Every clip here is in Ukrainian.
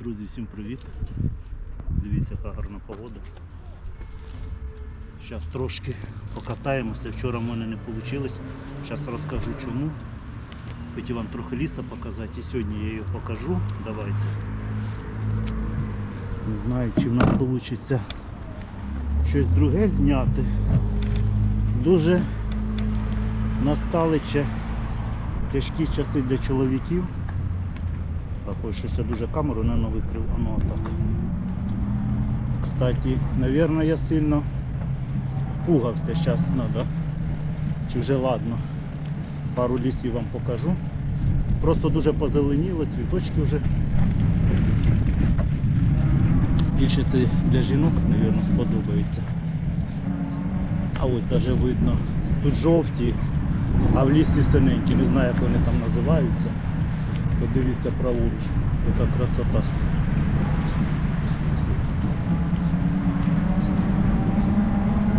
Друзі, всім привіт! Дивіться, яка гарна погода. Зараз трошки покатаємося. Вчора в мене не вийшло. Зараз розкажу чому. Хотів вам трохи ліса показати і сьогодні я його покажу. Давайте. Не знаю, чи в нас вийде щось друге зняти. Дуже настали ще тяжкі часи для чоловіків. Так, ось щось дуже камеру не викрив, воно так. Кстати, наверное, я сильно пугався, зараз треба. Чи вже ладно. Пару лісів вам покажу. Просто дуже позеленіло, цвіточки вже. Більше це для жінок, мабуть, сподобається. А ось навіть видно. Тут жовті, а в лісі синенькі, не знаю як вони там називаються. Подивіться праворуч, яка красота.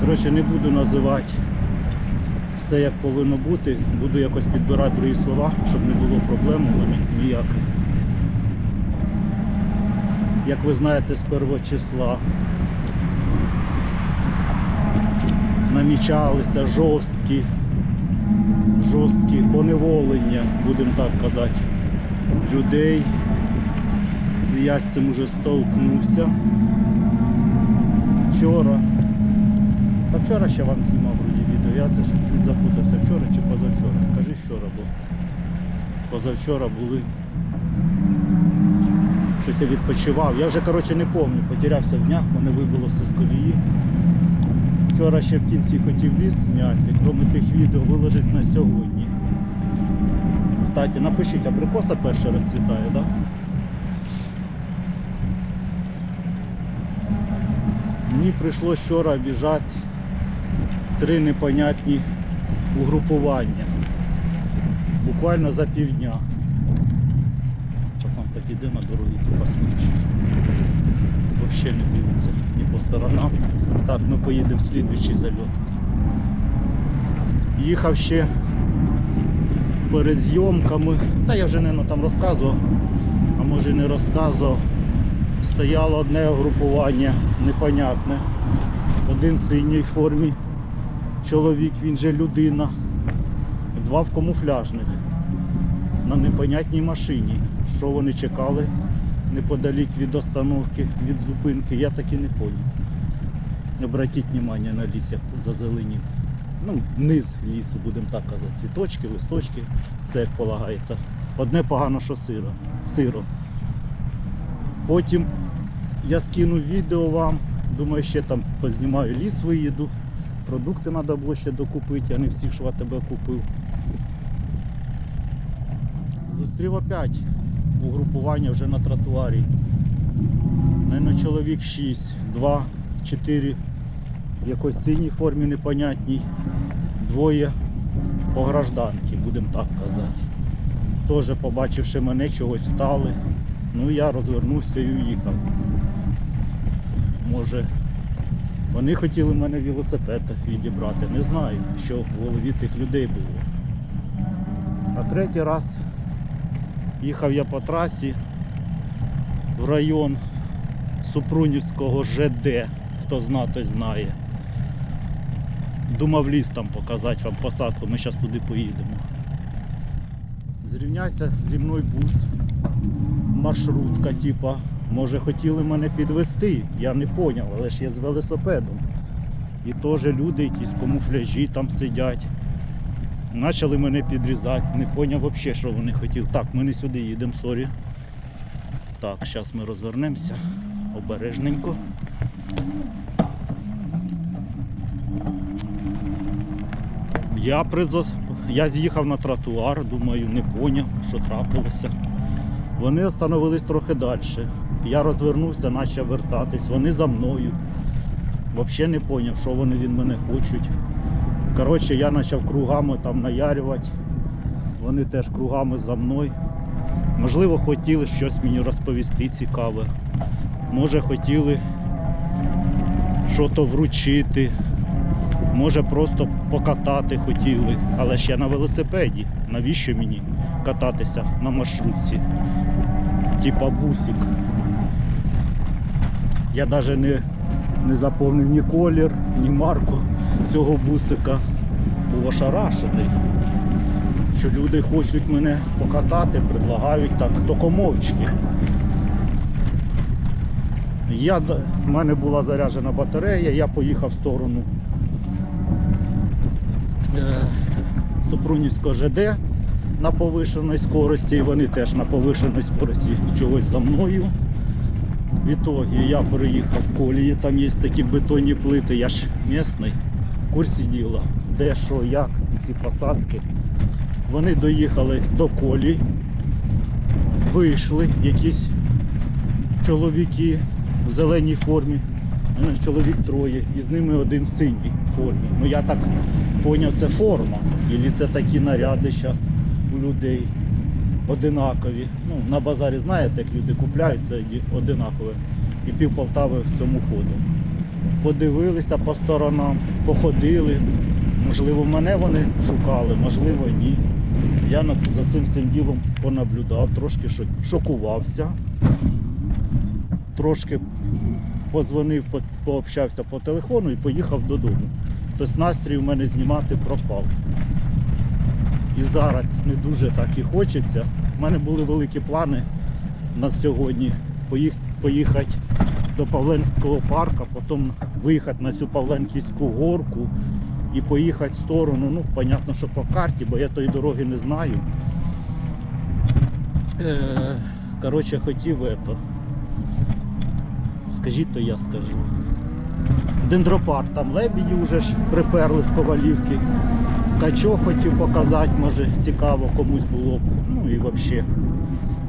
Коротше, не буду називати все як повинно бути. Буду якось підбирати другі слова, щоб не було проблем ніяких. Як ви знаєте, з першого числа намічалися жорсткі, жорсткі поневолення, будемо так казати, людей. Я з цим вже столкнувся. Вчора. Та вчора ще вам знімав вроді відео. Я це чуть-чуть запутався. Вчора чи позавчора? Кажи вчора, бо позавчора були. Щось я відпочивав. Я вже коротше не пам'ятаю, потерявся в днях, мене вибило все з колії. Вчора ще в кінці хотів ліс зняти, крім тих відео виложити на сьогодні. Кстати, напишіть, абрикоса перший раз цвітає, так? Да? Мені прийшлося вчора біжати три непонятні угрупування. Буквально за півдня. Пацан так іде на дорогі, типа смічить. Взагалі не дивиться ні по сторонам. Так, ми поїдемо в слідуючий зальот. Їхав ще перед зйомками. Та я вже не там розказував, а може не розказував. Стояло одне групування непонятне. Один в синій формі чоловік, він же людина. Два в камуфляжних на непонятній машині. Що вони чекали неподалік від остановки, від зупинки, я так і не поняв. Обратіть внимание на ліс, як зазеленів. Ну, низ лісу, будемо так казати, цвіточки, листочки, все як полагається. Одне погано, що сиро. сиро. Потім я скину відео вам, думаю, ще там познімаю ліс виїду. Продукти треба було ще докупити, я не всіх в АТБ купив. Зустрів опять угрупування вже на тротуарі. Наверно, чоловік 6, 2, 4 в якоїсь синій формі непонятній, двоє по гражданки, будемо так казати. Теж побачивши мене, чогось встали. Ну я розвернувся і уїхав. Може вони хотіли мене велосипед відібрати. Не знаю, що в голові тих людей було. А третій раз їхав я по трасі в район Супрунівського ЖД. Хто зна, той знає. Думав ліс там показати вам посадку, ми зараз туди поїдемо. Зрівнявся зі мною бус, маршрутка, типа. Може хотіли мене підвести, я не зрозумів, але ж я з велосипедом. І теж люди якісь в камуфляжі там сидять. Почали мене підрізати, не зрозумів взагалі, що вони хотіли. Так, ми не сюди їдемо, сорі. Так, зараз ми розвернемося обережненько. Я призо... я з'їхав на тротуар, думаю, не зрозумів, що трапилося. Вони остановились трохи далі. Я розвернувся, почав вертатись. Вони за мною. Взагалі не зрозумів, що вони від мене хочуть. Коротше, я почав кругами там наярювати. Вони теж кругами за мною. Можливо, хотіли щось мені розповісти цікаве. Може хотіли щось вручити. Може просто покатати хотіли. Але я на велосипеді. Навіщо мені кататися на маршрутці? Типа бусик. Я навіть не, не заповнив ні колір, ні марку цього бусика. Був ошарашений. Що люди хочуть мене покатати, предлагають так, тільки мовчки. Я, в мене була заряджена батарея, я поїхав в сторону Супрунівського ЖД на повишеній скорості, і вони теж на повишеній скорості чогось за мною. В ітогі я переїхав колії, там є такі бетонні плити, я ж місний, в курсі діла, де, що, як, і ці посадки. Вони доїхали до колії, вийшли якісь чоловіки в зеленій формі. У мене чоловік троє, і з ними один в синій формі. Ну я так зрозумів, це форма. І це такі наряди зараз у людей одинакові. Ну, на базарі знаєте, як люди купляються і одинакові. І пів Полтави в цьому ходу. Подивилися по сторонам, походили. Можливо, мене вони шукали, можливо, ні. Я за цим всім ділом понаблюдав, трошки шокувався трошки позвонив, пообщався по телефону і поїхав додому. Тобто настрій у мене знімати пропав. І зараз не дуже так і хочеться. У мене були великі плани на сьогодні поїхати до Павленського парку, потім виїхати на цю Павленківську горку і поїхати в сторону. Ну, понятно, що по карті, бо я тої дороги не знаю. Е, Коротше, хотів это. Скажіть, то я скажу. Дендропарк, там лебеді вже ж приперли з ковалівки. Качо хотів показати, може цікаво комусь було б. Ну і взагалі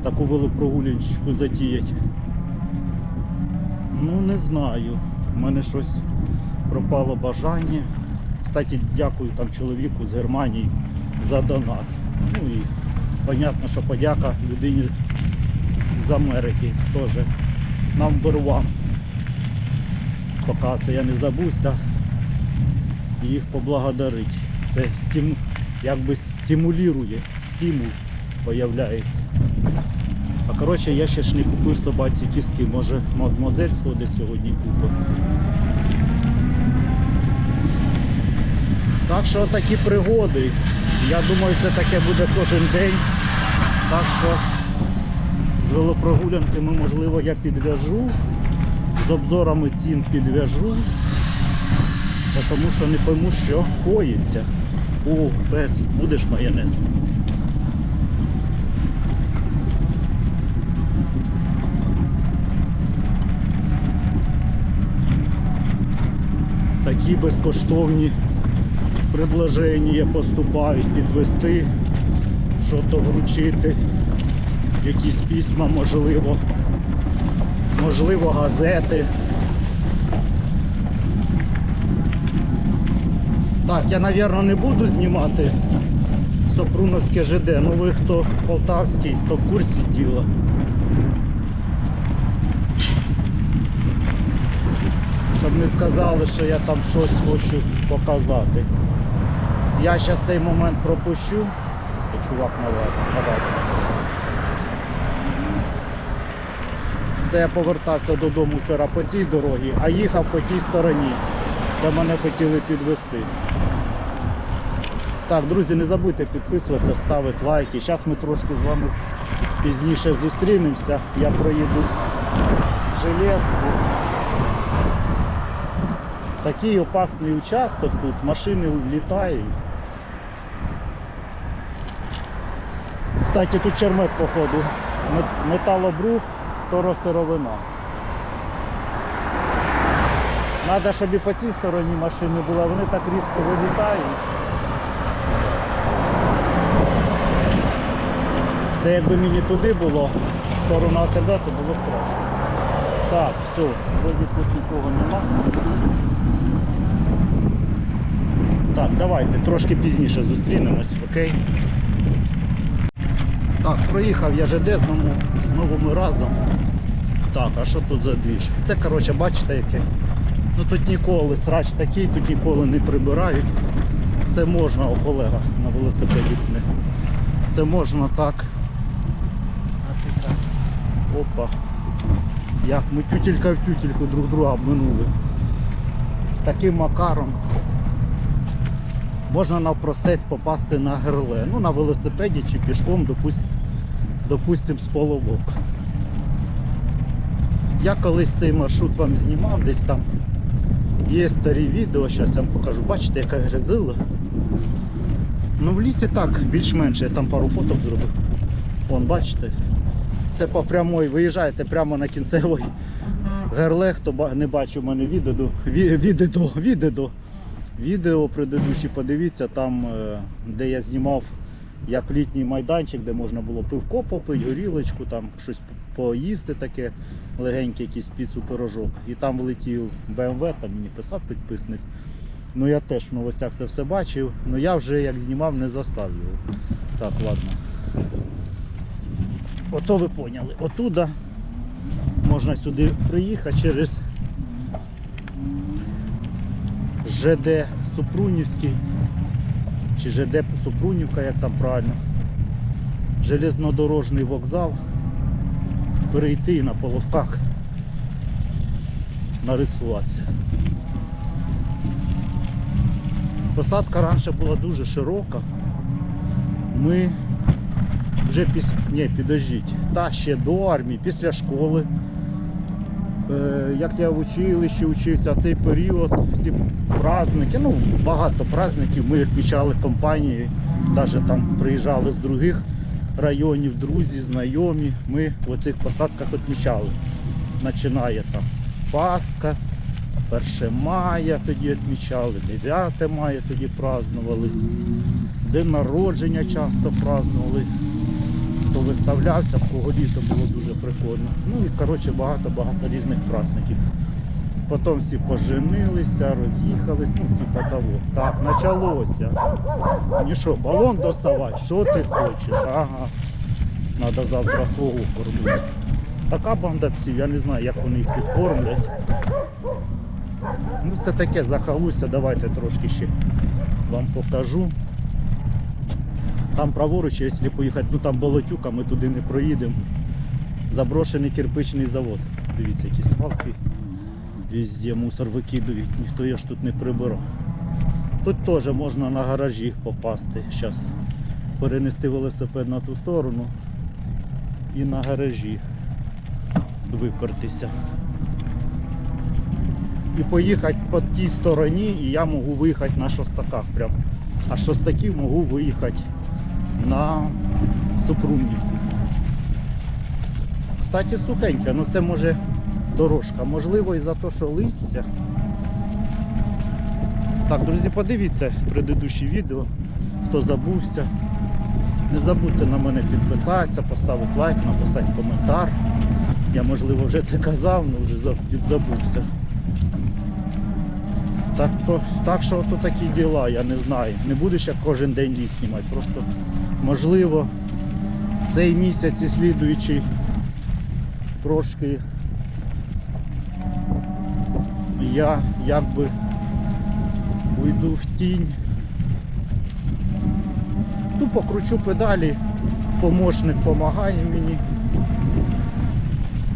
таку велопрогуляночку затіяти. Ну не знаю. У мене щось пропало бажання. Кстати, дякую там чоловіку з Германії за донат. Ну і понятно, що подяка людині з Америки теж number one. Поки це я не забувся їх поблагодарити. Це стиму, якби стимулює, стимул появляється. А коротше, я ще ж не купив собаці кістки, може мадмозель сходить сьогодні купив. Так що такі пригоди. Я думаю, це таке буде кожен день. Так що з велопрогулянками, можливо, я підв'яжу, з обзорами цін підв'яжу, тому що не пойму, що коїться. О, пес, будеш майонез. Такі безкоштовні предложення поступають підвести, що то вручити якісь письма, можливо, можливо, газети. Так, я, мабуть, не буду знімати Сопруновське ЖД, ну ви хто полтавський, то в курсі діла. Щоб не сказали, що я там щось хочу показати. Я зараз цей момент пропущу. О, Чувак навадив. Це я повертався додому вчора по цій дорозі, а їхав по тій стороні, де мене хотіли підвести. Так, друзі, не забудьте підписуватися, ставити лайки. Зараз ми трошки з вами пізніше зустрінемося. Я проїду железку. Такий опасний участок тут, машини літають. Кстати, тут чермет походу. Мет- Металобрух, второсировина. Треба, щоб і по цій стороні машини були, вони так різко вилітають. Це якби мені туди було, в сторону АТБ, то було б краще. Так, все, вроді тут нікого нема. Так, давайте трошки пізніше зустрінемось, окей? Так, проїхав я ЖД знову, знову ми разом. Так, а що тут за двіж? Це, коротше, бачите яке? Ну тут ніколи срач такий, тут ніколи не прибирають. Це можна, о колега на велосипеді пне. Це можна так. Опа. як ми тютелька в тютельку друг друга обминули. Таким макаром можна навпростець попасти на герле. Ну, на велосипеді чи пішком, допустим, допустим, з половок. Я колись цей маршрут вам знімав, десь там є старі відео, зараз я вам покажу. Бачите, яка грязила. Ну в лісі так, більш-менш, я там пару фоток зробив. Вон, бачите? Це по прямой, виїжджаєте прямо на кінцевий герле, хто не бачив у мене відео, ві- відео, відео, відео предыдущі, подивіться, там, е, де я знімав як літній майданчик, де можна було пивко попити, горілочку, там щось поїсти таке, легенький якийсь піцу пирожок. І там влетів BMW, там мені писав підписник. Ну я теж в новостях це все бачив, але я вже як знімав не застав його. Так, ладно. Ото ви поняли. Отуда можна сюди приїхати через ЖД Супрунівський чи ЖД Супрунівка, як там правильно. Железнодорожний вокзал. Перейти і на половках нарисуватися. Посадка раніше була дуже широка. Ми вже після... Ні, підождіть. Та ще до армії, після школи. Е, як я в училищі учився, цей період, всі праздники, ну багато праздників ми відмічали компанії, навіть там приїжджали з других районів, друзі, знайомі. Ми в оцих посадках відмічали. Починає там Пасха, 1 мая тоді відмічали, 9 мая тоді празднували, день народження часто празднували хто виставлявся, в кого літо було дуже прикольно. Ну і коротше багато-багато різних праздників. Потім всі поженилися, роз'їхались, ну типа того. Так, почалося. Ну що, балон доставати, що ти хочеш? Ага. Треба завтра свого кормити. Така банда псів, я не знаю, як вони їх підкормлять. Ну це таке захалуся, давайте трошки ще вам покажу. Там праворуч, якщо поїхати, ну там болотюка, ми туди не проїдемо. Заброшений кирпичний завод. Дивіться, які свалки. Везде мусор викидують, ніхто його ж тут не прибирав. Тут теж можна на гаражі попасти. Зараз перенести велосипед на ту сторону і на гаражі випертися. І поїхати по тій стороні, і я можу виїхати на шостаках. Прям. А шостаків можу виїхати на Супрунівку. Кстати, сухенька, ну це може дорожка. Можливо і за те, що листя. Так, друзі, подивіться предыдущі відео, хто забувся. Не забудьте на мене підписатися, поставити лайк, написати коментар. Я можливо вже це казав, але вже за- підзабувся. Так, то, так що то такі діла, я не знаю. Не буду ще кожен день ліс знімати. Просто можливо цей місяць і слідуючий трошки я якби уйду в тінь. Ну, покручу педалі, помощник допомагає мені.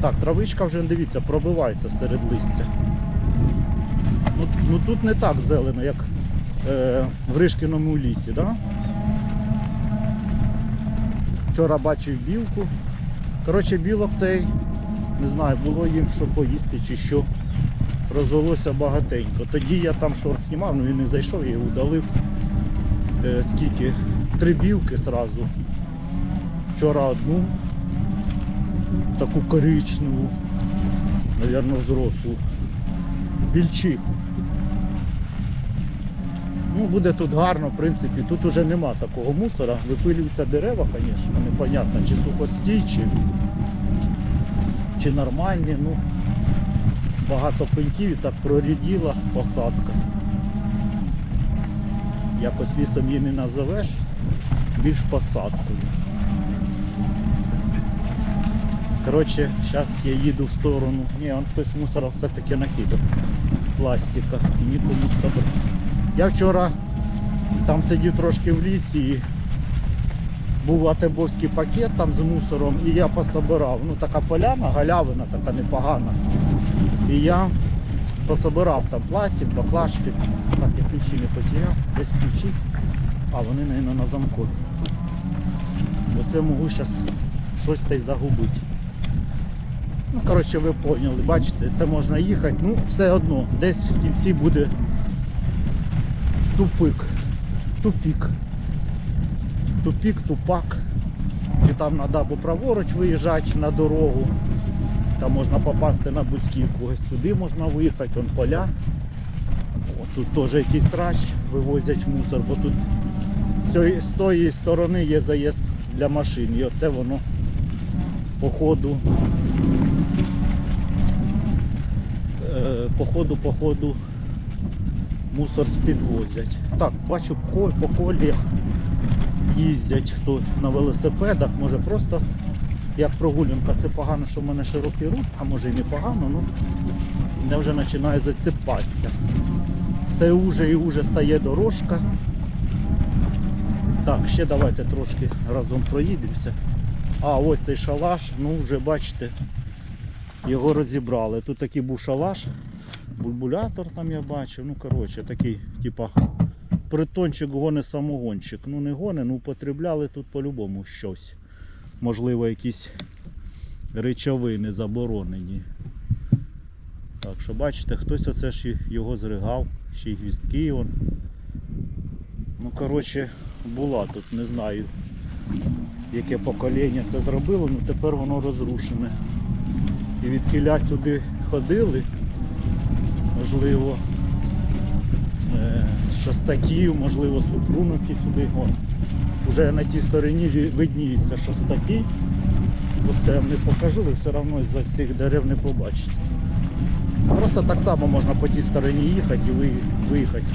Так, травичка вже дивіться, пробивається серед листя. Ну, ну тут не так зелено, як е, в Ришкіному лісі, да? Вчора бачив білку. Коротше, білок цей, не знаю, було їм що поїсти чи що. Розвелося багатенько. Тоді я там шорт знімав, ну він не зайшов, я його удалив. Е, скільки? Три білки зразу. Вчора одну, таку коричневу, навірно, взрослу. Більчиху. Ну, буде тут гарно, в принципі, тут уже нема такого мусора. Випилюються дерева, звісно, непонятно, чи сухостій, чи, чи нормальні. Ну, багато пеньків і так проріділа посадка. Якось лісом її не назовеш, більш посадкою. Коротше, зараз я їду в сторону. Ні, он хтось мусора все-таки накидав. Пластика. І нікому собі. Я вчора там сидів трошки в лісі і був атебовський пакет там з мусором, і я пособирав. Ну така поляна, галявина така непогана. І я пособирав там пластик, баклажки. Так, я ключі не потеряв, десь ключі. А вони, мабуть, на замку. Оце можу зараз щось та й загубити. Ну, коротше, ви поняли, бачите, це можна їхати, ну, все одно, десь в кінці буде тупик, тупік. Тупік, тупак. І там треба або праворуч виїжджати на дорогу. Там можна попасти на Буцьківку, ось сюди можна виїхати, вон поля. О, тут теж якийсь рач вивозять мусор, бо тут з з тої сторони є заїзд для машин. І оце воно по ходу, е, по ходу, по ходу мусор підвозять. Так, бачу по колі їздять хто на велосипедах, може просто як прогулянка, це погано, що в мене широкий рух, а може і не погано, ну мене вже починає засипатися. Все уже і уже стає дорожка. Так, ще давайте трошки разом проїдемося. А, ось цей шалаш, ну вже бачите, його розібрали. Тут такий був шалаш, бульбулятор там я бачив, ну коротше, такий, типа, притончик гони самогончик. Ну не гони, ну употребляли тут по-любому щось. Можливо, якісь речовини заборонені. Так що бачите, хтось оце ж його зригав, ще й гвіздки он. Ну коротше, була тут, не знаю, яке покоління це зробило, ну тепер воно розрушене. І від кіля сюди ходили, можливо, шостаків, можливо, супрунуки сюди. Вон. Уже на тій стороні видніється шостаки. Просто я вам не покажу, ви все одно за цих дерев не побачите. Просто так само можна по тій стороні їхати і виїхати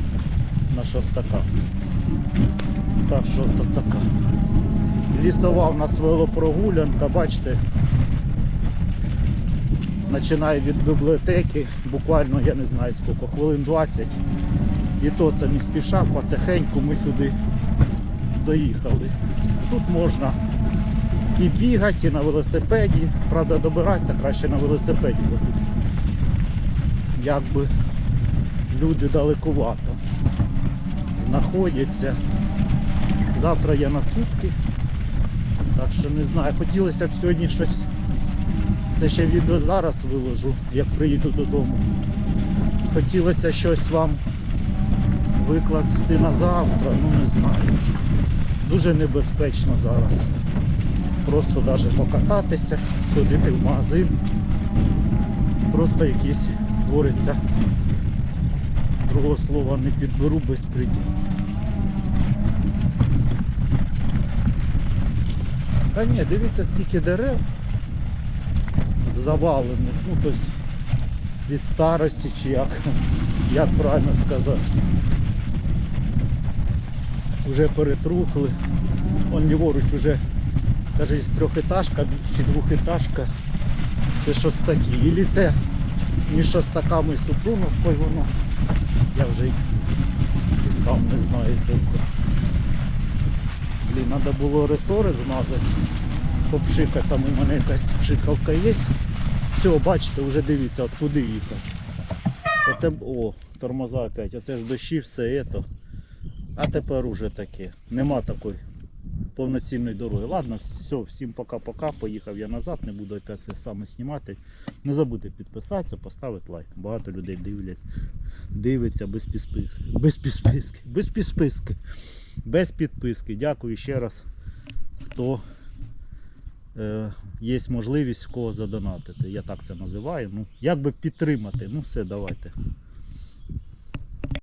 на шостака. Так що то така. Лісова в нас велопрогулянка, бачите. Починає від бібліотеки, буквально я не знаю скільки, хвилин 20. І то це не спіша, потихеньку ми сюди доїхали. Тут можна і бігати, і на велосипеді. Правда, добиратися краще на велосипеді, якби люди далекувато знаходяться. Завтра я на сутки. Так що не знаю, хотілося б сьогодні щось. Це ще відео зараз виложу, як приїду додому. Хотілося щось вам викласти на завтра, ну не знаю. Дуже небезпечно зараз. Просто навіть покататися, сходити в магазин. Просто якийсь твориться. Другого слова не підберу безпреділ. Та ні, дивіться скільки дерев завалених, ну тобто від старості чи як, як правильно сказати. Вже перетрухли. Он ліворуч уже каже трьохетажка чи двохетажка. Це шостаки. Ілі це між шостаками і Супруновкою воно. Я вже і сам не знаю толком. Блін, треба було ресори змазати. Попшикати, там у мене якась пшикалка є. Все, бачите, вже дивіться, от куди їхати. Оце, о, тормоза опять, оце ж дощі, все це. А тепер уже таке. Нема такої повноцінної дороги. Ладно, все, всім пока-пока. Поїхав я назад, не буду опять це саме знімати. Не забудьте підписатися, поставити лайк. Багато людей дивлять, дивиться без підписки. Без підписки. Без підписки. Без підписки. Дякую ще раз, хто е, є можливість кого задонатити. Я так це називаю. Ну, як би підтримати. Ну все, давайте.